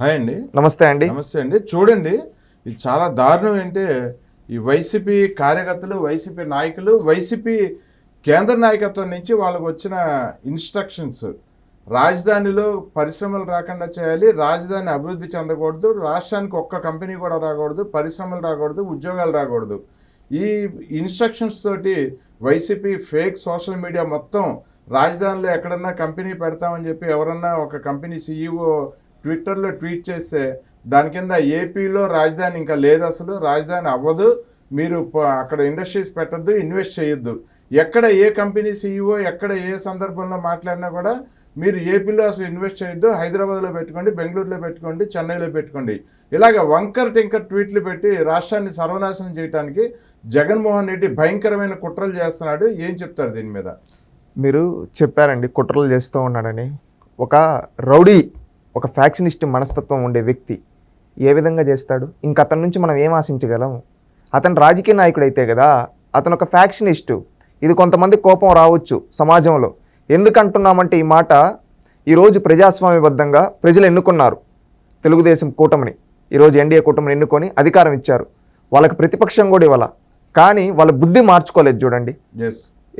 Hi అండి. నమస్తే అండి. నమస్తే అండి. చూడండి ఇది చాలా దారుణం ఏంటే ఈ వైసీపీ కార్యకర్తలు వైసీపీ నాయకులు వైసీపీ కేంద్ర నాయకత్వం నుంచి వాళ్ళకు వచ్చిన ఇన్స్ట్రక్షన్స్ రాజధానిలో పరిశ్రమలు రాకుండా చేయాలి రాజధాని అభివృద్ధి చెందకూడదు రాష్ట్రానికి ఒక్క కంపెనీ కూడా రాకూడదు పరిశ్రమలు రాకూడదు ఉద్యోగాలు రాకూడదు. ఈ ఇన్స్ట్రక్షన్స్ తోటి వైసీపీ ఫేక్ సోషల్ మీడియా మొత్తం రాజధానిలో ఎక్కడన్నా కంపెనీ పెడతామని చెప్పి ఎవరన్నా ఒక కంపెనీ సీఈఓ ట్విట్టర్లో ట్వీట్ చేస్తే దాని కింద ఏపీలో రాజధాని ఇంకా లేదు అసలు రాజధాని అవ్వదు. మీరు అక్కడ ఇండస్ట్రీస్ పెట్టద్దు ఇన్వెస్ట్ చేయొద్దు. ఎక్కడ ఏ కంపెనీ సీఈఓ ఎక్కడ ఏ సందర్భంలో మాట్లాడినా కూడా మీరు ఏపీలో అసలు ఇన్వెస్ట్ చేయొద్దు. హైదరాబాద్లో పెట్టుకోండి బెంగళూరులో పెట్టుకోండి చెన్నైలో పెట్టుకోండి. ఇలాగ వంకర్ టింకర్ ట్వీట్లు పెట్టి రాష్ట్రాన్ని సర్వనాశనం చేయడానికి జగన్మోహన్ రెడ్డి భయంకరమైన కుట్రలు చేస్తున్నాడు. ఏం చెప్తారు దీని మీద? మీరు చెప్పారండి కుట్రలు చేస్తూ ఉన్నాడని. ఒక రౌడీ ఒక ఫ్యాక్షనిస్ట్ మనస్తత్వం ఉండే వ్యక్తి ఏ విధంగా చేస్తాడు? ఇంక అతని నుంచి మనం ఏం ఆశించగలం? అతను రాజకీయ నాయకుడు అయితే కదా అతను ఒక ఫ్యాక్షనిస్టు. ఇది కొంతమంది కోపం రావచ్చు సమాజంలో. ఎందుకు అంటున్నామంటే ఈ మాట ఈరోజు ప్రజాస్వామ్యబద్ధంగా ప్రజలు ఎన్నుకున్నారు. తెలుగుదేశం కూటమిని. ఈరోజు ఎన్డీఏ కూటమిని ఎన్నుకొని అధికారం ఇచ్చారు. వాళ్ళకి ప్రతిపక్షం కూడా ఇవ్వాల? కానీ వాళ్ళ బుద్ధి మార్చుకోలేదు చూడండి.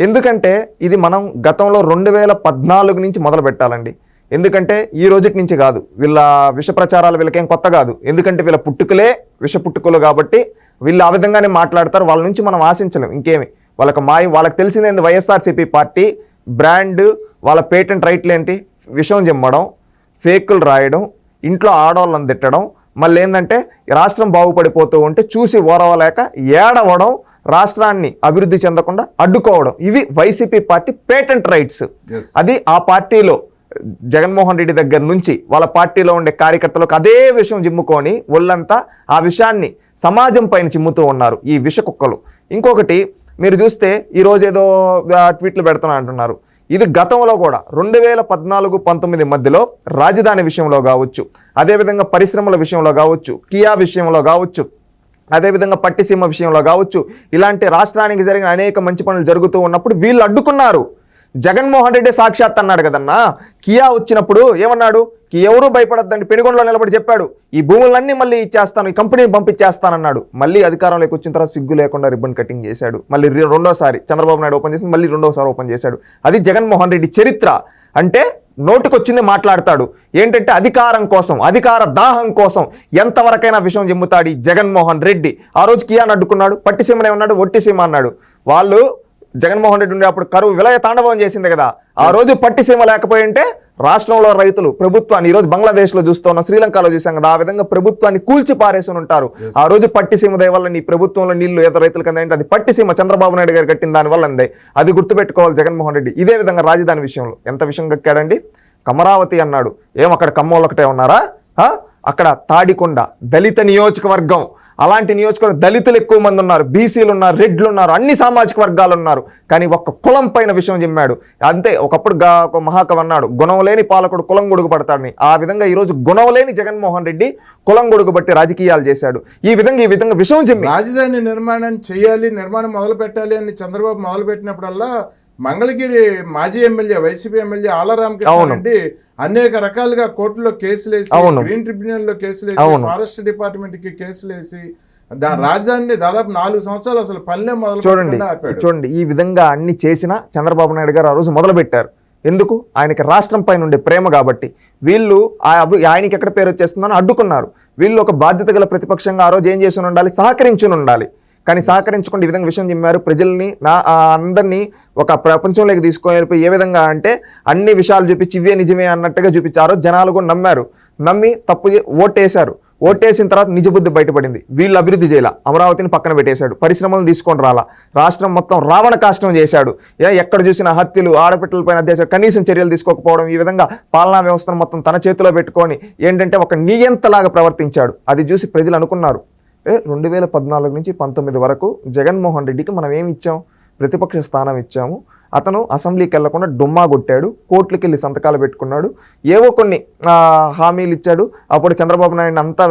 ఎందుకంటే ఇది మనం గతంలో రెండు వేల పద్నాలుగు నుంచి మొదలు పెట్టాలండి ఎందుకంటే ఈ రోజుటి నుంచి కాదు. వీళ్ళ విష ప్రచారాలు వీళ్ళకేం కొత్త కాదు. ఎందుకంటే వీళ్ళ పుట్టుకలే విష పుట్టుకలు కాబట్టి వీళ్ళు ఆ విధంగానే మాట్లాడతారు. వాళ్ళ నుంచి మనం ఆశించలేం. ఇంకేమి? వాళ్ళకి మాయ వాళ్ళకి తెలిసిందేంది వైఎస్ఆర్సీపీ పార్టీ? బ్రాండ్ వాళ్ళ పేటెంట్ రైట్లు ఏంటి? విషం చెమ్మడం ఫేకులు రాయడం ఇంట్లో ఆడవాళ్ళని తిట్టడం మళ్ళీ ఏంటంటే రాష్ట్రం బాగుపడిపోతూ ఉంటే చూసి ఓరవలేక ఏడవడం రాష్ట్రాన్ని అభివృద్ధి చెందకుండా అడ్డుకోవడం. ఇవి వైసీపీ పార్టీ పేటెంట్ రైట్స్. అది ఆ పార్టీలో జగన్మోహన్ రెడ్డి దగ్గర నుంచి వాళ్ళ పార్టీలో ఉండే కార్యకర్తలకు అదే విషయం జిమ్ముకొని ఒళ్ళంతా ఆ విషయాన్ని సమాజం పైన చిమ్ముతూ ఉన్నారు ఈ విష కుక్కలు. ఇంకొకటి మీరు చూస్తే ఈరోజు ఏదో ట్వీట్లు పెడుతున్నా అంటున్నారు. ఇది గతంలో కూడా రెండు వేల పద్నాలుగు పంతొమ్మిది మధ్యలో రాజధాని విషయంలో కావచ్చు అదేవిధంగా పరిశ్రమల విషయంలో కావచ్చు కియా విషయంలో కావచ్చు అదేవిధంగా పట్టిసీమ విషయంలో కావచ్చు ఇలాంటి రాష్ట్రానికి జరిగిన అనేక మంచి పనులు జరుగుతూ ఉన్నప్పుడు వీళ్ళు అడ్డుకున్నారు. జగన్మోహన్ రెడ్డి సాక్షాత్ అన్నాడు కదన్నా. కియా వచ్చినప్పుడు ఏమన్నాడు? కి ఎవరూ భయపడద్దండి? పెనుగొండలో నిలబడి చెప్పాడు. ఈ భూములన్నీ మళ్ళీ ఇచ్చేస్తాను ఈ కంపెనీని పంపించేస్తానన్నాడు. మళ్ళీ అధికారంలోకి వచ్చిన తర్వాత సిగ్గు లేకుండా రిబ్బన్ కటింగ్ చేశాడు. మళ్ళీ రెండోసారి చంద్రబాబు నాయుడు ఓపెన్ చేసి మళ్ళీ రెండోసారి ఓపెన్ చేశాడు. అది జగన్మోహన్ రెడ్డి చరిత్ర. అంటే నోటికొచ్చింది మాట్లాడతాడు. ఏంటంటే అధికారం కోసం అధికార దాహం కోసం ఎంతవరకైనా విషయం చెమ్ముతాడు ఈ జగన్మోహన్ రెడ్డి. ఆ రోజు కియాన్ అడ్డుకున్నాడు పట్టిసీమనే ఉన్నాడు ఒట్టిసీమ అన్నాడు. వాళ్ళు జగన్మోహన్ రెడ్డి ఉండే అప్పుడు కరువు విలయ తాండవం చేసింది కదా. ఆ రోజు పట్టిసీమ లేకపోయి ఉంటే రాష్ట్రంలో రైతులు ప్రభుత్వాన్ని ఈ రోజు బంగ్లాదేశ్లో చూస్తున్నాం శ్రీలంకలో చూసాం కదా ఆ విధంగా ప్రభుత్వాన్ని కూల్చి పారేసి ఉంటారు. ఆ రోజు పట్టిసీమ వల్ల నీ ప్రభుత్వంలో నీళ్ళు ఏదో రైతులకు అందంటే అది పట్టిసీమ చంద్రబాబు నాయుడు గారు కట్టిన దాని వల్ల అందే. అది గుర్తుపెట్టుకోవాలి జగన్మోహన్ రెడ్డి. ఇదే విధంగా రాజధాని విషయంలో ఎంత విషయం కక్కాడండి? కమరావతి అన్నాడు. ఏం అక్కడ కమ్మోళ్ళు ఒకటే ఉన్నారా? అక్కడ తాడికొండ దళిత నియోజకవర్గం. అలాంటి నియోజకవర్గం దళితులు ఎక్కువ మంది ఉన్నారు బీసీలు ఉన్నారు రెడ్లు ఉన్నారు అన్ని సామాజిక వర్గాలు ఉన్నారు. కానీ ఒక్క కులం పైన విషయం చెప్పాడు. అంతే ఒకప్పుడు గా ఒక మహాకవి అన్నాడు గుణం లేని పాలకుడు కులం గొడుగు పడతాడని. ఆ విధంగా ఈరోజు గుణం లేని జగన్మోహన్ రెడ్డి కులం గొడుగు బట్టి రాజకీయాలు చేశాడు. ఈ విధంగా ఈ విధంగా విషయం చెప్పి రాజధాని నిర్మాణం చేయాలి నిర్మాణం మొదలు పెట్టాలి అని చంద్రబాబు మొదలు పెట్టినప్పుడల్లా మంగళగిరి మాజీ MLA YCP MLA Alla Ramakrishnareddy అనేక రకాలుగా కోర్టులో కేసులు వేసి. గ్రీన్ ట్రిబ్యునల్లో కేసులు వేసి. ఫారెస్ట్ డిపార్ట్మెంట్కి కేసులు వేసి రాజధానిని దాదాపు నాలుగు సంవత్సరాలు అసలు పల్లె మొదలు చూడండి చూడండి ఈ విధంగా అన్ని చేసిన చంద్రబాబు నాయుడు గారు ఆ రోజు మొదలు పెట్టారు ఎందుకు? ఆయనకి రాష్ట్రం పైన ఉండే ప్రేమ కాబట్టి. వీళ్ళు ఆయనకి ఎక్కడ పేరు వచ్చేస్తుందని అడ్డుకున్నారు. వీళ్ళు ఒక బాధ్యత గల ప్రతిపక్షంగా ఆ రోజు ఏం చేసి ఉండాలి? సహకరించి ఉండాలి. కానీ సహకరించకుండా ఈ విధంగా విషయం చెప్పారు. ప్రజల్ని నా అందరినీ ఒక ప్రపంచంలోకి తీసుకొని వెళ్ళిపోయి ఏ విధంగా అంటే అన్ని విషయాలు చూపించి ఇవే నిజమే అన్నట్టుగా చూపించారు. జనాలు కూడా నమ్మారు. నమ్మి తప్పు ఓటేశారు. ఓటేసిన తర్వాత నిజబుద్ధి బయటపడింది. వీళ్ళు అభివృద్ధి చేయాల. అమరావతిని పక్కన పెట్టేశాడు. పరిశ్రమలు తీసుకొని రాలా. రాష్ట్రం మొత్తం రావణ కాష్టం చేశాడు. ఏ ఎక్కడ చూసిన హత్యలు ఆడపిట్టలపైన అధ్యక్ష కనీసం చర్యలు తీసుకోకపోవడం ఈ విధంగా పాలనా వ్యవస్థను మొత్తం తన చేతిలో పెట్టుకొని ఏంటంటే ఒక నియంతలాగా ప్రవర్తించాడు. అది చూసి ప్రజలు అనుకున్నారు. రెండు వేల పద్నాలుగు నుంచి పంతొమ్మిది వరకు జగన్మోహన్ రెడ్డికి మనం ఏమి ఇచ్చాం? ప్రతిపక్ష స్థానం ఇచ్చాము. అతను అసెంబ్లీకి వెళ్ళకుండా డుమ్మా కొట్టాడు కోర్టులకి వెళ్ళి సంతకాలు పెట్టుకున్నాడు ఏవో కొన్ని హామీలు ఇచ్చాడు అప్పుడు చంద్రబాబు నాయుడు అంతా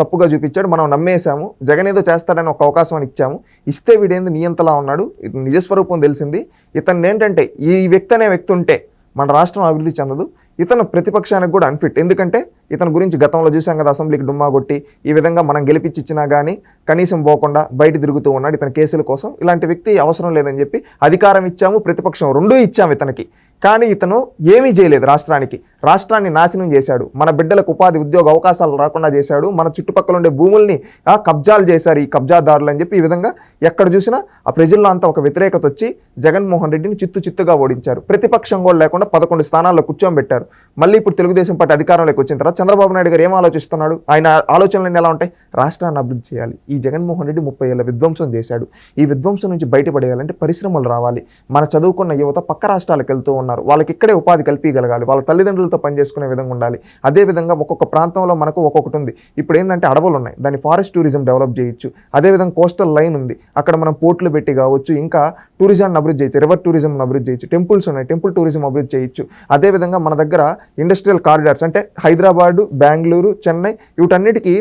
తప్పుగా చూపించాడు మనం నమ్మేశాము. జగన్ ఏదో చేస్తాడని ఒక అవకాశం అని ఇచ్చాము. ఇస్తే వీడేంది? నియంతలా ఉన్నాడు. నిజస్వరూపం తెలిసింది. ఇతను ఏంటంటే ఈ వ్యక్తి అనే వ్యక్తి ఉంటే మన రాష్ట్రం అభివృద్ధి చెందదు. ఇతను ప్రతిపక్షానికి కూడా అన్ఫిట్ ఎందుకంటే ఇతని గురించి గతంలో చూసాం కదా అసెంబ్లీకి డుమ్మా కొట్టి ఈ విధంగా మనం గెలిపించి ఇచ్చినా కానీ కనీసం పోకుండా బయట తిరుగుతూ ఉన్నాడు ఇతని కేసుల కోసం. ఇలాంటి వ్యక్తి అవసరం లేదని చెప్పి అధికారం ఇచ్చాము ప్రతిపక్షం రెండూ ఇచ్చాము ఇతనికి. కానీ ఇతను ఏమీ చేయలేదు రాష్ట్రానికి. రాష్ట్రాన్ని నాశనం చేశాడు. మన బిడ్డలకు ఉపాధి ఉద్యోగ అవకాశాలు రాకుండా చేశాడు. మన చుట్టుపక్కల ఉండే భూముల్ని ఆ, కబ్జాలు చేశారు ఈ కబ్జాదారులు అని చెప్పి ఈ విధంగా ఎక్కడ చూసినా ఆ ప్రజల్లో అంతా ఒక వ్యతిరేకత వచ్చి జగన్మోహన్ రెడ్డిని చిత్తు చిత్తుగా ఓడించారు. ప్రతిపక్షం కూడా లేకుండా పదకొండు స్థానాల్లో కూర్చోబెట్టారు మళ్ళీ ఇప్పుడు తెలుగుదేశం పార్టీ అధికారంలోకి వచ్చిన తర్వాత చంద్రబాబు నాయుడు గారు ఏం ఆలోచిస్తున్నాడు? ఆయన ఆలోచనలు ఎలా ఉంటాయి? రాష్ట్రాన్ని అభివృద్ధి చేయాలి. ఈ జగన్మోహన్ రెడ్డి ముప్పై ఏళ్ళ విధ్వంసం చేశాడు. ఈ విధ్వంసం నుంచి బయటపడేయాలంటే పరిశ్రమలు రావాలి. మన చదువుకున్న యువత పక్క రాష్ట్రాలకు వెళ్తూ ఉన్నారు. వాళ్ళకి ఇక్కడే ఉపాధి కల్పించగలగాలి. వాళ్ళ తల్లిదండ్రులతో పనిచేసుకునే విధంగా ఉండాలి. అదేవిధంగా ఒక్కొక్క ప్రాంతంలో మనకు ఒక్కొక్కటి ఉంది. ఇప్పుడు ఏంటంటే అడవులు ఉన్నాయి. దాన్ని ఫారెస్ట్ టూరిజం డెవలప్ చేయొచ్చు. అదేవిధంగా కోస్టల్ లైన్ ఉంది. అక్కడ మనం పోర్ట్లు పెట్టి కావచ్చు ఇంకా టూరిజాన్ని అభివృద్ధి చేయొచ్చు. రివర్ టూరిజం అభివృద్ధి చేయొచ్చు. టెంపుల్స్ ఉన్నాయి. టెంపుల్ టూరిజం అభివృద్ధి చేయొచ్చు. అదేవిధంగా మన దగ్గర ఇండస్ట్రియల్ కారిడార్స్ అంటే హైదరాబాదు బెంగళూరు చెన్నై వీటన్నిటికీ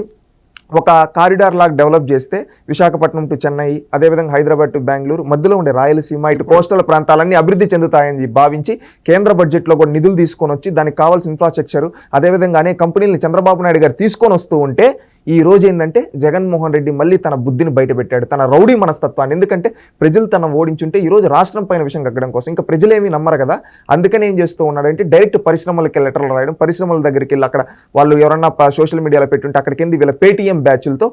ఒక కారిడార్ లాగా డెవలప్ చేస్తే విశాఖపట్నం టు చెన్నై అదేవిధంగా హైదరాబాద్ టు బెంగళూరు మధ్యలో ఉండే రాయలసీమ ఇటు కోస్టల్ ప్రాంతాలన్నీ అభివృద్ధి చెందుతాయని భావించి కేంద్ర బడ్జెట్లో కూడా నిధులు తీసుకొని వచ్చి దానికి కావాల్సిన ఇన్ఫ్రాస్ట్రక్చర్ అదేవిధంగా అనేక కంపెనీలను చంద్రబాబు నాయుడు గారు తీసుకొని వస్తూ ఉంటే ఈ రోజు ఏంటంటే జగన్మోహన్ రెడ్డి మళ్ళీ తన బుద్ధిని బయటపెట్టాడు తన రౌడీ మనస్తత్వాన్ని. ఎందుకంటే ప్రజలు తన ఓడించుంటే ఈ రోజు రాష్ట్రం పైన విషయం కగ్గడం కోసం. ఇంకా ప్రజలేమీ నమ్మరు కదా. అందుకని ఏం చేస్తూ ఉన్నాడంటే డైరెక్ట్ పరిశ్రమలకి లెటర్లు రాయడం పరిశ్రమల దగ్గరికి వెళ్ళి అక్కడ వాళ్ళు ఎవరన్నా సోషల్ మీడియాలో పెట్టుంటే అక్కడికి వెళ్ళి వీళ్ళ పేటీఎం బ్యాచ్లతో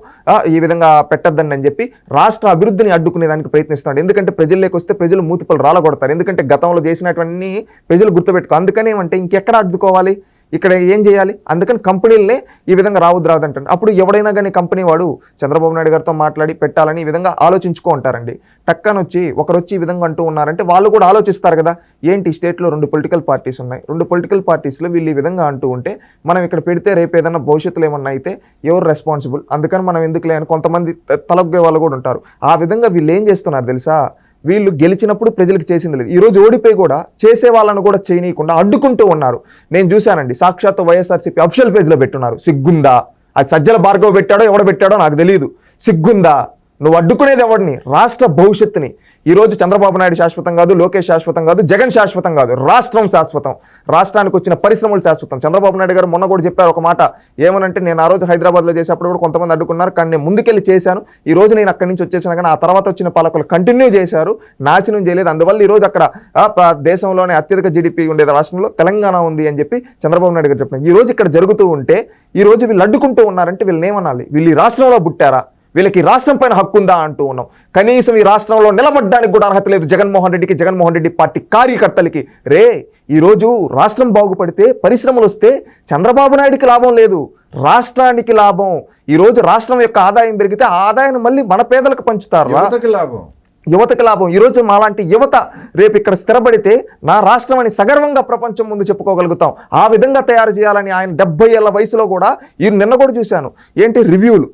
ఈ విధంగా పెట్టద్దని అని చెప్పి రాష్ట్ర అభివృద్ధిని అడ్డుకునేదానికి ప్రయత్నిస్తున్నాడు. ఎందుకంటే ప్రజల్లోకి వస్తే ప్రజలు మూతిపలు రాలగొడతారు. ఎందుకంటే గతంలో చేసినటువంటి ప్రజలు గుర్తుపెట్టుకో. అందుకనే ఏమంటే ఇంకెక్కడ అడ్డుకోవాలి? ఇక్కడ ఏం చేయాలి? అందుకని కంపెనీలనే ఈ విధంగా రావద్దు రాదంటారు అప్పుడు ఎవడైనా కానీ కంపెనీ వాడు చంద్రబాబు నాయుడు గారితో మాట్లాడి పెట్టాలని ఈ విధంగా ఆలోచించుకో ఉంటారండి టక్కన వచ్చి ఒకరు వచ్చి ఈ విధంగా అంటూ ఉన్నారంటే వాళ్ళు కూడా ఆలోచిస్తారు కదా. ఏంటి స్టేట్లో రెండు పొలిటికల్ పార్టీస్ ఉన్నాయి. రెండు పొలిటికల్ పార్టీస్లో వీళ్ళు ఈ విధంగా అంటూ ఉంటే మనం ఇక్కడ పెడితే రేపు ఏదైనా భవిష్యత్తులో ఏమన్నా అయితే ఎవరు రెస్పాన్సిబుల్? అందుకని మనం ఎందుకులే అని కొంతమంది త- వాళ్ళు కూడా ఉంటారు. ఆ విధంగా వీళ్ళు ఏం చేస్తున్నారు తెలుసా? వీళ్ళు గెలిచినప్పుడు ప్రజలకు చేసింది లేదు. ఈరోజు ఓడిపోయి కూడా చేసే వాళ్ళను కూడా చేయనీయకుండా అడ్డుకుంటూ ఉన్నారు. నేను చూశానండి సాక్షాత్ వైఎస్ఆర్సీపీ అఫిషియల్ పేజ్లో పెట్టున్నారు. సిగ్గుందా? అది సజ్జల భార్గవ పెట్టాడో ఎవడ పెట్టాడో నాకు తెలియదు సిగ్గుందా? నువ్వు అడ్డుకునేది ఎవడిని? రాష్ట్ర భవిష్యత్తుని. ఈ రోజు చంద్రబాబు నాయుడు శాశ్వతం కాదు లోకేష్ శాశ్వతం కాదు జగన్ శాశ్వతం కాదు రాష్ట్రం శాశ్వతం. రాష్ట్రానికి వచ్చిన పరిశ్రమలు శాశ్వతం. చంద్రబాబు నాయుడు గారు మొన్న కూడా చెప్పారు ఒక మాట. ఏమనంటే నేను ఆ రోజు హైదరాబాద్లో చేసేప్పుడు కూడా కొంతమంది అడ్డుకున్నారు కానీ నేను ముందుకెళ్ళి చేశాను. ఈ రోజు నేను అక్కడి నుంచి వచ్చేసాను కానీ ఆ తర్వాత వచ్చిన పాలకులు కంటిన్యూ చేశారు నాశనం చేయలేదు. అందువల్ల ఈ రోజు అక్కడ దేశంలోనే అత్యధిక జీడిపి ఉండే రాష్ట్రంలో తెలంగాణ ఉంది అని చెప్పి చంద్రబాబు నాయుడు గారు చెప్పినారు ఈ రోజు ఇక్కడ జరుగుతూ ఉంటే ఈ రోజు వీళ్ళు అడ్డుకుంటూ ఉన్నారంటే వీళ్ళని ఏమనాలి? వీళ్ళు ఈ రాష్ట్రంలో పుట్టారా? వీళ్ళకి రాష్ట్రం పైన హక్కు ఉందా అంటూ ఉన్నాం. కనీసం ఈ రాష్ట్రంలో నిలబడడానికి కూడా అర్హత లేదు జగన్మోహన్ రెడ్డికి జగన్మోహన్ రెడ్డి పార్టీ కార్యకర్తలకి. రే ఈరోజు రాష్ట్రం బాగుపడితే పరిశ్రమలు వస్తే చంద్రబాబు నాయుడికి లాభం లేదు. రాష్ట్రానికి లాభం. ఈరోజు రాష్ట్రం యొక్క ఆదాయం పెరిగితే ఆ ఆదాయాన్ని మళ్ళీ మన పేదలకు పంచుతారు? లాభం. యువతకి లాభం. ఈరోజు మాలాంటి యువత రేపు ఇక్కడ స్థిరపడితే నా రాష్ట్రం అని సగర్వంగా ప్రపంచం ముందు చెప్పుకోగలుగుతాం. ఆ విధంగా తయారు చేయాలని ఆయన డెబ్బై ఏళ్ళ వయసులో కూడా ఈ నిన్న కూడా చూశాను. ఏంటి రివ్యూలు?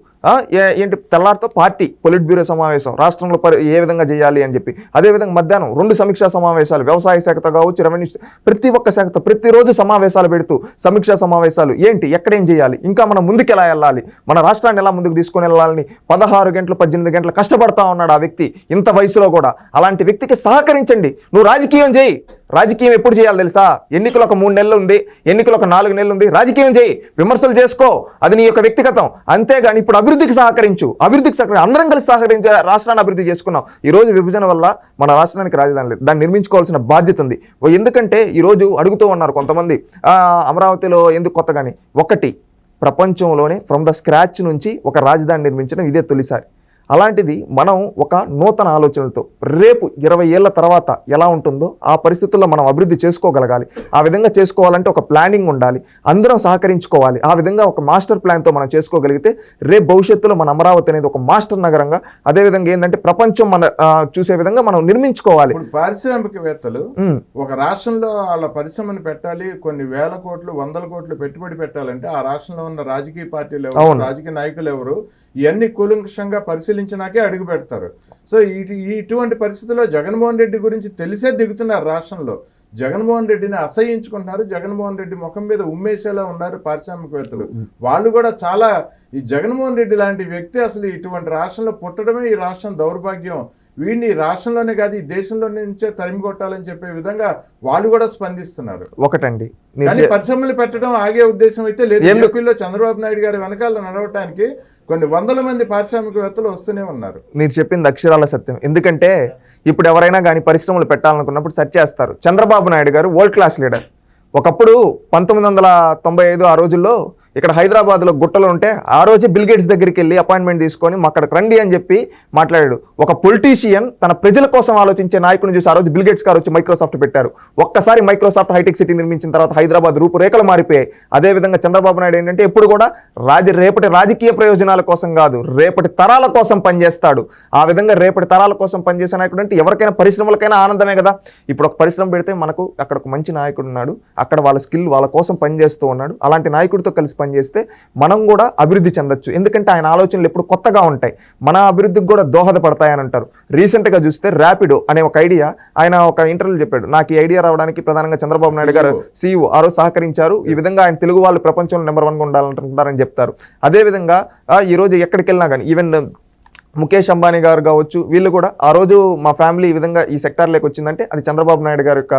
ఏంటి తెల్లారితో పార్టీ పొలిట్ బ్యూరో సమావేశం రాష్ట్రంలో పరి ఏ విధంగా చేయాలి అని చెప్పి. అదేవిధంగా మధ్యాహ్నం రెండు సమీక్షా సమావేశాలు వ్యవసాయ శాఖతో కావచ్చు రెవెన్యూ ప్రతి ఒక్క శాఖతో ప్రతిరోజు సమావేశాలు పెడుతూ సమీక్షా సమావేశాలు. ఏంటి ఎక్కడేం చేయాలి? ఇంకా మనం ముందుకు ఎలా వెళ్ళాలి? మన రాష్ట్రాన్ని ఎలా ముందుకు తీసుకొని వెళ్ళాలని పదహారు గంటలు పద్దెనిమిది గంటలు కష్టపడతా ఉన్నాడు ఆ వ్యక్తి ఇంత వయసులో కూడా. అలాంటి వ్యక్తికి సహకరించండి. నువ్వు రాజకీయం చేయి. రాజకీయం ఎప్పుడు చేయాలి తెలుసా? ఎన్నికలు ఒక మూడు నెలలు ఉంది ఎన్నికలు ఒక నాలుగు నెలలు ఉంది రాజకీయం చేయి విమర్శలు చేసుకో. అది నీ యొక్క వ్యక్తిగతం. అంతేగాని ఇప్పుడు అభివృద్ధికి సహకరించు. అభివృద్ధికి సహకరి అందరం కలిసి సహకరించే రాష్ట్రాన్ని అభివృద్ధి చేసుకున్నాం. ఈ రోజు విభజన వల్ల మన రాష్ట్రానికి రాజధాని లేదు. దాన్ని నిర్మించుకోవాల్సిన బాధ్యత ఉంది. ఎందుకంటే ఈ రోజు అడుగుతూ ఉన్నారు కొంతమంది. అమరావతిలో ఎందుకు కొత్తగాని? ఒకటి ప్రపంచంలోనే ఫ్రమ్ ద స్క్రాచ్ నుంచి ఒక రాజధాని నిర్మించడం ఇదే తొలిసారి. అలాంటిది మనం ఒక నూతన ఆలోచనలతో రేపు ఇరవై ఏళ్ళ తర్వాత ఎలా ఉంటుందో ఆ పరిస్థితుల్లో మనం అభివృద్ధి చేసుకోగలగాలి. ఆ విధంగా చేసుకోవాలంటే ఒక ప్లానింగ్ ఉండాలి. అందరం సహకరించుకోవాలి. ఆ విధంగా ఒక మాస్టర్ ప్లాన్తో మనం చేసుకోగలిగితే రేపు భవిష్యత్తులో మన అమరావతి అనేది ఒక మాస్టర్ నగరంగా అదేవిధంగా ఏంటంటే ప్రపంచం మన చూసే విధంగా మనం నిర్మించుకోవాలి. పారిశ్రామికవేత్తలు ఒక రాష్ట్రంలో వాళ్ళ పరిశ్రమను పెట్టాలి కొన్ని వేల కోట్లు వందల కోట్లు పెట్టుబడి పెట్టాలంటే ఆ రాష్ట్రంలో ఉన్న రాజకీయ పార్టీలు ఎవరు. రాజకీయ నాయకులు ఎవరు ఇవన్నీ కూలంకషంగా పరిశీలించినాకే అడుగు పెడతారు. సో ఇటు ఈ ఇటువంటి పరిస్థితుల్లో జగన్మోహన్ రెడ్డి గురించి తెలిసే దిగుతున్నారు రాష్ట్రంలో. జగన్మోహన్ రెడ్డిని అసహించుకుంటున్నారు. జగన్మోహన్ రెడ్డి ముఖం మీద ఉమ్మేసేలా ఉన్నారు పారిశ్రామికవేత్తలు. వాళ్ళు కూడా చాలా ఈ జగన్మోహన్ రెడ్డి లాంటి వ్యక్తి అసలు ఇటువంటి రాష్ట్రంలో పుట్టడమే ఈ రాష్ట్రం దౌర్భాగ్యం. వీడిని రాష్ట్రంలోనే కాదు ఈ దేశంలో నుంచే తరిమి కొట్టాలని చెప్పే విధంగా వాళ్ళు కూడా స్పందిస్తున్నారు. ఒకటండి. కానీ పరిశ్రమలు పెట్టడం ఆగే ఉద్దేశం అయితే లేదు? ఏపీలో చంద్రబాబు నాయుడు గారి వెనకాల నడవటానికి కొన్ని వందల మంది పారిశ్రామికవేత్తలు వస్తూనే ఉన్నారు. మీరు చెప్పింది అక్షరాల సత్యం. ఎందుకంటే ఇప్పుడు ఎవరైనా కానీ పరిశ్రమలు పెట్టాలనుకున్నప్పుడు సెర్చ్ చేస్తారు. చంద్రబాబు నాయుడు గారు వరల్డ్ క్లాస్ లీడర్. ఒకప్పుడు పంతొమ్మిది వందల తొంభై ఐదు ఆ రోజుల్లో ఇక్కడ హైదరాబాద్లో గుట్టలు ఉంటే ఆ రోజే బిల్గేట్స్ దగ్గరికి వెళ్ళి అపాయింట్మెంట్ తీసుకొని మా అక్కడికి రండి అని చెప్పి మాట్లాడాడు. ఒక పొలిటీషియన్ తన ప్రజల కోసం ఆలోచించే నాయకుడిని చూసి ఆ రోజు బిల్గేట్స్ గారు వచ్చి మైక్రోసాఫ్ట్ పెట్టారు. ఒక్కసారి మైక్రోసాఫ్ట్ హైటెక్ సిటీ నిర్మించిన తర్వాత హైదరాబాద్ రూపురేఖలు మారిపోయాయి. అదేవిధంగా చంద్రబాబు నాయుడు ఏంటంటే ఎప్పుడు కూడా రాజ రేపటి రాజకీయ ప్రయోజనాల కోసం కాదు రేపటి తరాల కోసం పనిచేస్తాడు. ఆ విధంగా రేపటి తరాల కోసం పనిచేసే నాయకుడు అంటే ఎవరికైనా పరిశ్రమలకైనా ఆనందమే కదా. ఇప్పుడు ఒక పరిశ్రమ పెడితే మనకు అక్కడ ఒక మంచి నాయకుడు ఉన్నాడు. అక్కడ వాళ్ళ స్కిల్ వాళ్ళ కోసం పనిచేస్తూ ఉన్నాడు. అలాంటి నాయకుడితో కలిసి పనిచేస్తే మనం కూడా అభివృద్ధి చెందొచ్చు. ఎందుకంటే ఆయన ఆలోచనలు ఎప్పుడు కొత్తగా ఉంటాయి. మన అభివృద్ధికి కూడా దోహదపడతాయని అంటారు. రీసెంట్గా చూస్తే ర్యాపిడో అనే ఒక ఐడియా ఆయన ఒక ఇంటర్వ్యూ చెప్పాడు. నాకు ఈ ఐడియా రావడానికి ప్రధానంగా చంద్రబాబు నాయుడు గారు సీఈఓ ఆ రోజు సహకరించారు. ఈ విధంగా ఆయన తెలుగు వాళ్ళు ప్రపంచంలో నెంబర్ వన్గా ఉండాలంటున్నారని చెప్తారు. అదేవిధంగా ఆ, ఈ రోజు ఎక్కడికి వెళ్ళినా కానీ ఈవెన్ ముఖేష్ అంబానీ గారు కావచ్చు వీళ్ళు కూడా ఆ రోజు మా ఫ్యామిలీ ఈ విధంగా ఈ సెక్టార్లోకి వచ్చిందంటే అది చంద్రబాబు నాయుడు గారి యొక్క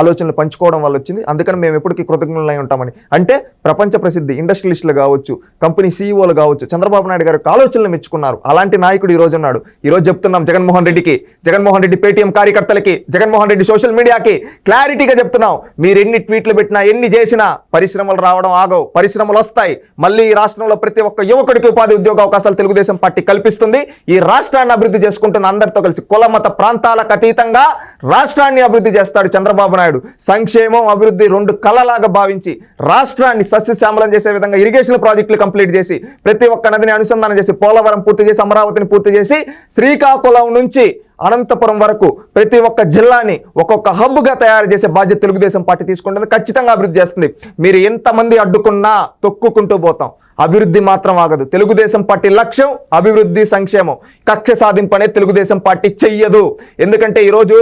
ఆలోచనలు పంచుకోవడం వల్ల వచ్చింది. అందుకని మేము ఎప్పటికీ కృతజ్ఞులై ఉంటామని. అంటే ప్రపంచ ప్రసిద్ధి ఇండస్ట్రియలిస్టులు కావచ్చు కంపెనీ సీఈఓలు కావచ్చు చంద్రబాబు నాయుడు గారి యొక్క ఆలోచనలు మెచ్చుకున్నారు. అలాంటి నాయకుడు ఈ రోజు ఉన్నాడు. ఈ రోజు చెప్తున్నాం జగన్మోహన్ రెడ్డికి జగన్మోహన్ రెడ్డి పేటీఎం కార్యకర్తలకి జగన్మోహన్ రెడ్డి సోషల్ మీడియాకి క్లారిటీగా చెప్తున్నాం. మీరు ఎన్ని ట్వీట్లు పెట్టినా ఎన్ని చేసినా పరిశ్రమలు రావడం ఆగవు. పరిశ్రమలు వస్తాయి. మళ్ళీ ఈ రాష్ట్రంలో ప్రతి ఒక్క యువకుడికి ఉపాధి ఉద్యోగ అవకాశాలు తెలుగుదేశం పార్టీ కల్పిస్తుంది. ఈ రాష్ట్రాన్ని అభివృద్ధి చేసుకుంటున్న అందరితో కలిసి కుల మత ప్రాంతాలకు అతీతంగా రాష్ట్రాన్ని అభివృద్ధి చేస్తాడు చంద్రబాబు నాయుడు. సంక్షేమం అభివృద్ధి రెండు కళలాగా భావించి రాష్ట్రాన్ని సస్యశ్యామలం చేసే విధంగా ఇరిగేషన్ ప్రాజెక్టులు కంప్లీట్ చేసి ప్రతి ఒక్క నదిని అనుసంధానం చేసి పోలవరం పూర్తి చేసి అమరావతిని పూర్తి చేసి శ్రీకాకుళం నుంచి అనంతపురం వరకు ప్రతి ఒక్క జిల్లాని ఒక్కొక్క హబ్గా తయారు చేసే బాధ్యత తెలుగుదేశం పార్టీ తీసుకుంటుంది ఖచ్చితంగా అభివృద్ధి చేస్తుంది. మీరు ఎంతమంది అడ్డుకున్నా తొక్కుకుంటూ పోతాం. అభివృద్ధి మాత్రం ఆగదు. తెలుగుదేశం పార్టీ లక్ష్యం అభివృద్ధి సంక్షేమం. కక్ష సాధింపు అనేది తెలుగుదేశం పార్టీ చెయ్యదు. ఎందుకంటే ఈరోజు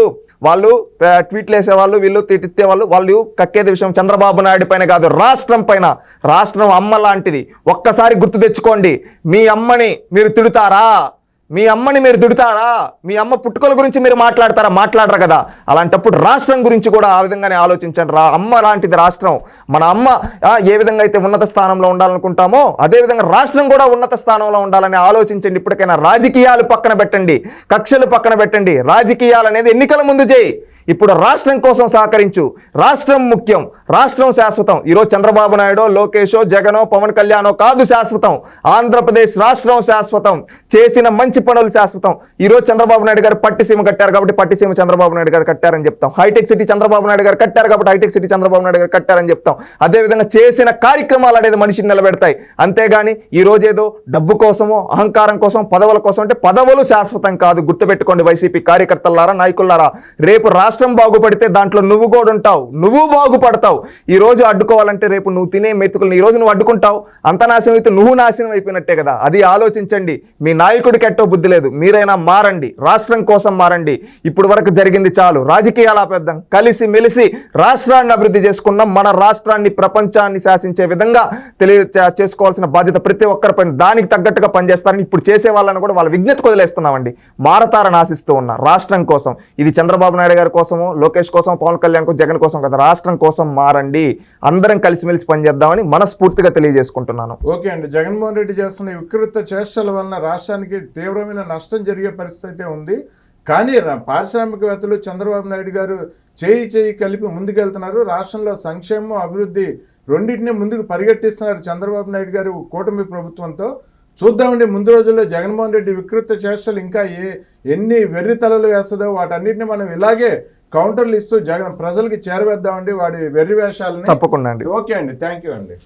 వాళ్ళు ట్వీట్లు వేసేవాళ్ళు వీళ్ళు తిట్టే వాళ్ళు వాళ్ళు కక్కేది విషయం చంద్రబాబు నాయుడు పైన కాదు రాష్ట్రం పైన. రాష్ట్రం అమ్మ లాంటిది. ఒక్కసారి గుర్తు తెచ్చుకోండి. మీ అమ్మని మీరు తిడుతారా? మీ అమ్మని మీరు దుడుతారా మీ అమ్మ పుట్టుకల గురించి మీరు మాట్లాడతారా? మాట్లాడరు కదా. అలాంటప్పుడు రాష్ట్రం గురించి కూడా ఆ విధంగానే ఆలోచించండి రా. అమ్మ లాంటిది రాష్ట్రం. మన అమ్మ ఏ విధంగా అయితే ఉన్నత స్థానంలో ఉండాలనుకుంటామో అదే విధంగా రాష్ట్రం కూడా ఉన్నత స్థానంలో ఉండాలని ఆలోచించండి. ఇప్పటికైనా రాజకీయాలు పక్కన పెట్టండి. కక్షలు పక్కన పెట్టండి. రాజకీయాలు అనేది ఎన్నికల ముందు చేయి. ఇప్పుడు రాష్ట్రం కోసం సహకరించు. రాష్ట్రం ముఖ్యం. రాష్ట్రం శాశ్వతం. ఈరోజు చంద్రబాబు నాయుడు లోకేషో జగనో పవన్ కళ్యాణో కాదు శాశ్వతం. ఆంధ్రప్రదేశ్ రాష్ట్రం శాశ్వతం. చేసిన మంచి పనులు శాశ్వతం. ఈరోజు చంద్రబాబు నాయుడు గారు పట్టిసీమ కట్టారు కాబట్టి పట్టిసీమ చంద్రబాబు నాయుడు గారు కట్టారని చెప్తాం. హైటెక్ సిటీ చంద్రబాబు నాయుడు గారు కట్టారు కాబట్టి హైటెక్ సిటీ చంద్రబాబు నాయుడు గారు కట్టారని చెప్తాం. అదేవిధంగా చేసిన కార్యక్రమాలు అనేది మనిషిని నిలబెడతాయి. అంతేగాని ఈ రోజు ఏదో డబ్బు కోసమో అహంకారం కోసం పదవుల కోసం అంటే పదవులు శాశ్వతం కాదు. గుర్తుపెట్టుకోండి వైసీపీ కార్యకర్తలారా నాయకులారా రేపు రా రాష్ట్రం బాగుపడితే దాంట్లో నువ్వు కూడా ఉంటావు. నువ్వు బాగుపడతావు. ఈ రోజు అడ్డుకోవాలంటే రేపు నువ్వు తినే మెతుకులను ఈ రోజు నువ్వు అడ్డుకుంటావు. అంత నాశనం అయితే నువ్వు నాశనం అయిపోయినట్టే కదా. అది ఆలోచించండి. మీ నాయకుడికి ఎట్టో బుద్ధి లేదు. మీరైనా మారండి. రాష్ట్రం కోసం మారండి. ఇప్పుడు వరకు జరిగింది చాలు. రాజకీయాలు ఆపేద్దాం. కలిసి మెలిసి రాష్ట్రాన్ని అభివృద్ధి చేసుకున్నాం. మన రాష్ట్రాన్ని ప్రపంచాన్ని శాసించే విధంగా తెలియ చేసుకోవాల్సిన బాధ్యత ప్రతి ఒక్కరిపైన దానికి తగ్గట్టుగా పనిచేస్తారని ఇప్పుడు చేసే వాళ్ళని కూడా వాళ్ళ విజ్ఞత వదిలేస్తున్నామండి. మారతారని ఆశిస్తూ ఉన్నా రాష్ట్రం కోసం. ఇది చంద్రబాబు నాయుడు గారి కోసము లోకేష్ కోసం పవన్ కళ్యాణ్ కోసం జగన్ కోసం కదా రాష్ట్రం కోసం మారండి అందరం కలిసిమెలిసి పనిచేద్దామని మనస్ఫూర్తిగా తెలియజేసుకుంటున్నాను. ఓకే అండి. జగన్మోహన్ రెడ్డి చేస్తున్న వికృత చేష్టల వలన రాష్ట్రానికి తీవ్రమైన నష్టం జరిగే పరిస్థితి అయితే ఉంది. కానీ రా- పారిశ్రామికవేత్తలు చంద్రబాబు నాయుడు గారు చేయి చేయి కలిపి ముందుకెళ్తున్నారు. రాష్ట్రంలో సంక్షేమం అభివృద్ధి రెండింటినీ ముందుకు పరిగెట్టిస్తున్నారు చంద్రబాబు నాయుడు గారు కూటమి ప్రభుత్వంతో. చూద్దామండి ముందు రోజుల్లో జగన్మోహన్ రెడ్డి వికృత చేష్టలు ఇంకా ఏ ఎన్ని వెర్రి తలలు వేస్తుందో వాటన్నిటిని మనం ఇలాగే కౌంటర్లు ఇస్తూ జగన్ ప్రజలకి చేరవేద్దామండి. వాడి వెర్రి వేషాలని తప్పకుండా అండి. ఓకే అండి. థ్యాంక్ యూ అండి.